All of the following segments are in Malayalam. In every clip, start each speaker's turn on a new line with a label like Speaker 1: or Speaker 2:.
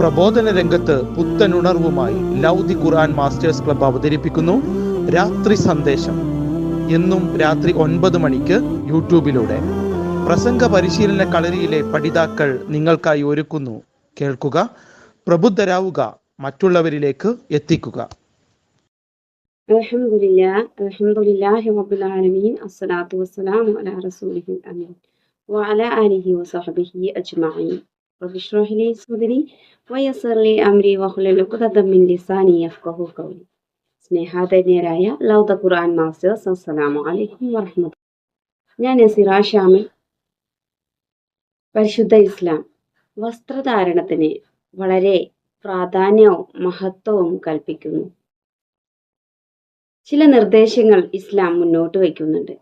Speaker 1: പ്രബോധന രംഗത്ത് പുത്തനുണർവുമായി ലൗദി ഖുറാൻ ഖുർആൻ മാസ്റ്റേഴ്സ് ക്ലബ് അവതരിപ്പിക്കുന്നു. രാത്രി സന്ദേശം. എന്നും രാത്രി ഒൻപത് മണിക്ക് യൂട്യൂബിലൂടെ. പ്രസംഗ പരിശീലന കളരിയിലെ പഠിതാക്കൾ നിങ്ങൾക്കായി ഒരുക്കുന്നു. കേൾക്കുക പ്രബുദ്ധരാവുക മറ്റുള്ളവരിലേക്ക് എത്തിക്കുക.
Speaker 2: അസ്സലാത്തു വസ്സലാമു അലാ റസൂലിഹിൽ അമീൻ. ആലിഹി വസഹ്ബിഹി അജ്മഈൻ. പ്രൊഫഷണൽ ഹലി സുദരി വയസ്സർലി അമ്രി വഹുലു കുതമ്മിൻ ലിസാനി യഫ്കഹു കൗലി സ്നേഹാധന്യരായ ലൗദ ഖുർആൻ മാസ്റ്റേഴ്സ് അസ്സലാമു അലൈക്കും വറഹ്മത്ത് ഞാൻ നസീറ പരിശുദ്ധ ഇസ്ലാം വസ്ത്രധാരണത്തിന് വളരെ പ്രാധാന്യവും മഹത്വവും കൽപ്പിക്കുന്നു. ചില നിർദ്ദേശങ്ങൾ ഇസ്ലാം മുന്നോട്ട് വയ്ക്കുന്നുണ്ട്.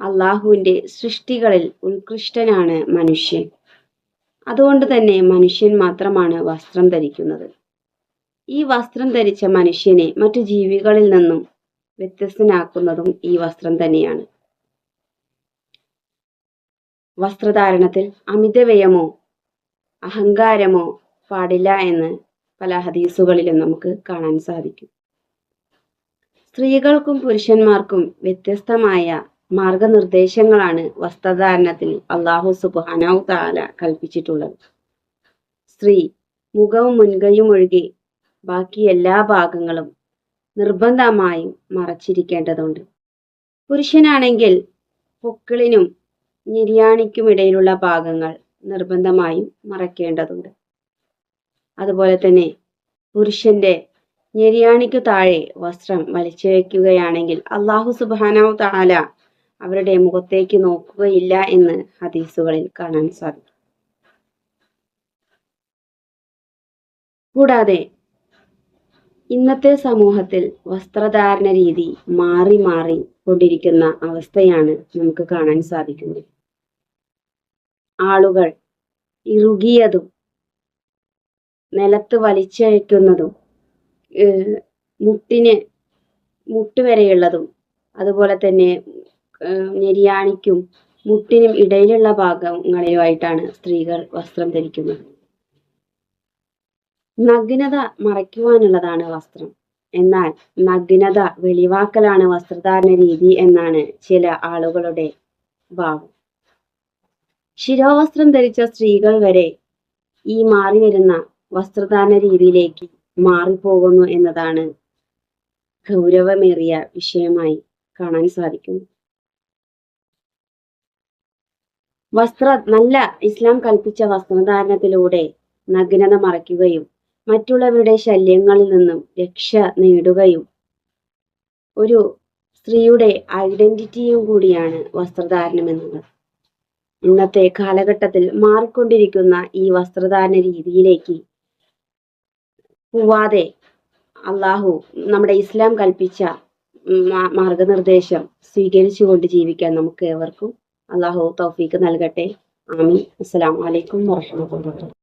Speaker 2: അള്ളാഹുവിന്റെ സൃഷ്ടികളിൽ ഉത്കൃഷ്ടനാണ് മനുഷ്യൻ. അതുകൊണ്ട് തന്നെ മനുഷ്യൻ മാത്രമാണ് വസ്ത്രം ധരിക്കുന്നത്. ഈ വസ്ത്രം ധരിച്ച മനുഷ്യനെ മറ്റു ജീവികളിൽ നിന്നും വ്യത്യസ്തനാക്കുന്നതും ഈ വസ്ത്രം തന്നെയാണ്. വസ്ത്രധാരണത്തിൽ അമിതവ്യയമോ അഹങ്കാരമോ പാടില്ല എന്ന് പല ഹദീസുകളിലും നമുക്ക് കാണാൻ സാധിക്കും. സ്ത്രീകൾക്കും പുരുഷന്മാർക്കും വ്യത്യസ്തമായ മാർഗനിർദ്ദേശങ്ങളാണ് വസ്ത്രധാരണത്തിന് അള്ളാഹു സുബാനാവ് താല കൽപ്പിച്ചിട്ടുള്ളത്. സ്ത്രീ മുഖവും മുൻകൈയും ഒഴികെ ബാക്കി എല്ലാ ഭാഗങ്ങളും നിർബന്ധമായും മറച്ചിരിക്കേണ്ടതുണ്ട്. പുരുഷനാണെങ്കിൽ പൊക്കിളിനും ഞെരിയാണിക്കുമിടയിലുള്ള ഭാഗങ്ങൾ നിർബന്ധമായും മറയ്ക്കേണ്ടതുണ്ട് അതുപോലെ തന്നെ പുരുഷന്റെ ഞെരിയാണിക്കു താഴെ വസ്ത്രം വലിച്ചു വയ്ക്കുകയാണെങ്കിൽ അള്ളാഹു സുബാനാവ് താല അവരുടെ മുഖത്തേക്ക് നോക്കുകയില്ല എന്ന് ഹദീസുകളിൽ കാണാൻ സാധിക്കും. കൂടാതെ ഇന്നത്തെ സമൂഹത്തിൽ വസ്ത്രധാരണ രീതി മാറി മാറി കൊണ്ടിരിക്കുന്ന അവസ്ഥയാണ് നമുക്ക് കാണാൻ സാധിക്കുന്നത്. ആളുകൾ ഇറുകിയതും നിലത്ത് വലിച്ചഴിക്കുന്നതും മുട്ടിന് മുട്ടുവരെയുള്ളതും അതുപോലെ തന്നെ ഏഹ് ഞെരിയാണിക്കും മുട്ടിനും ഇടയിലുള്ള ഭാഗങ്ങളെയുമായിട്ടാണ് സ്ത്രീകൾ വസ്ത്രം ധരിക്കുന്നത്. നഗ്നത മറയ്ക്കുവാനുള്ളതാണ് വസ്ത്രം. എന്നാൽ നഗ്നത വെളിവാക്കലാണ് വസ്ത്രധാരണ രീതി എന്നാണ് ചില ആളുകളുടെ ഭാവം. ശിരോവസ്ത്രം ധരിച്ച സ്ത്രീകൾ വരെ ഈ മാറി വരുന്ന വസ്ത്രധാരണ രീതിയിലേക്ക് മാറിപ്പോകുന്നു എന്നതാണ് ഗൗരവമേറിയ വിഷയമായി കാണാൻ സാധിക്കുന്നു. വസ്ത്ര നല്ല ഇസ്ലാം കൽപ്പിച്ച വസ്ത്രധാരണത്തിലൂടെ നഗ്നത മറയ്ക്കുകയും മറ്റുള്ളവരുടെ ശല്യങ്ങളിൽ നിന്നും രക്ഷ നേടുകയും. ഒരു സ്ത്രീയുടെ ഐഡന്റിറ്റിയും കൂടിയാണ് വസ്ത്രധാരണം എന്നുള്ളത് ഇന്നത്തെ കാലഘട്ടത്തിൽ മാറിക്കൊണ്ടിരിക്കുന്ന ഈ വസ്ത്രധാരണ രീതിയിലേക്ക് പോവാതെ അള്ളാഹു നമ്മുടെ ഇസ്ലാം കൽപ്പിച്ച മാർഗനിർദ്ദേശം സ്വീകരിച്ചുകൊണ്ട് ജീവിക്കാൻ നമുക്ക് ഏവർക്കും അള്ളാഹു തൗഫീക്ക് നൽകട്ടെ. ആമീൻ. അസ്സലാമു അലൈക്കും വറഹ്മത്തുള്ളാഹി